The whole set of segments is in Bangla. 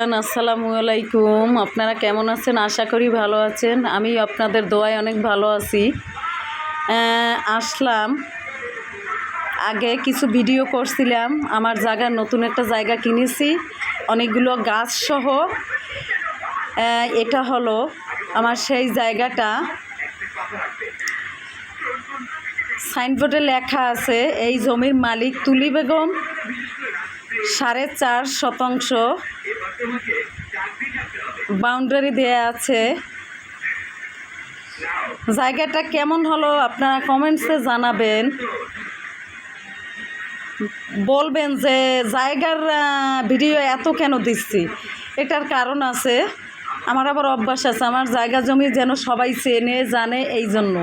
আসসালামু আলাইকুম। আপনারা কেমন আছেন? আশা করি ভালো আছেন। আমি আপনাদের দোয়ায় অনেক ভালো আছি। আসলাম। আগে কিছু ভিডিও করছিলাম। আমার জায়গার নতুন একটা জায়গা কিনেছি। অনেকগুলো গাছ সহ। এটা হলো আমার সেই জায়গাটা। সাইনবোর্ডে লেখা আছে, এই জমির মালিক তুলি বেগম। সাড়ে চার শতাংশ বাউন্ডারি দেয়া আছে। জায়গাটা কেমন হলো আপনারা কমেন্টসে জানাবেন। বলবেন যে জায়গার ভিডিও এত কেন দিচ্ছি? এটার কারণ আছে। আমার আবার অভ্যাস আছে, আমার জায়গা জমি যেন সবাই চেনে, জানে এই জন্য।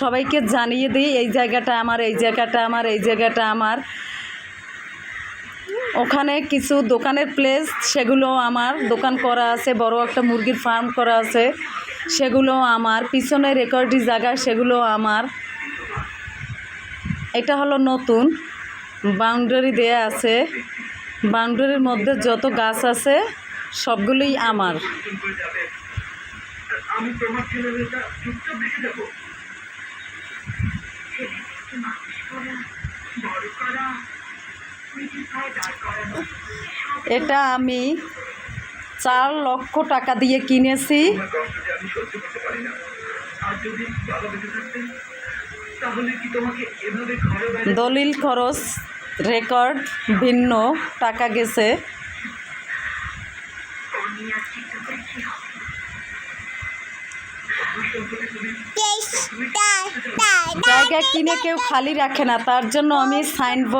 সবাইকে জানিয়ে দিই, এই জায়গাটা আমার, এই জায়গাটা আমার, এই জায়গাটা আমার। ওখানে কিছু দোকানের প্লেস সেগুলো আমার দোকান করা আছে, বড় একটা মুরগির ফার্ম করা আছে। সেগুলো আমার, পিছনে রেকর্ডি জায়গা, সেগুলো আমার। এটা হলো নতুন। বাউন্ডারি দেয়া আছে। বাউন্ডারির মধ্যে যত গাছ আছে, সবগুলোই আমার। আমি তোমার বড় করা এটা আমি চার লক্ষ টাকা দিয়ে কিনেছি। দলিল খরচ রেকর্ড ভিন্ন টাকা গেছে। জায়গা কিনে কেউ খালি রাখে না তার জন্য আমি সাইনবোর্ড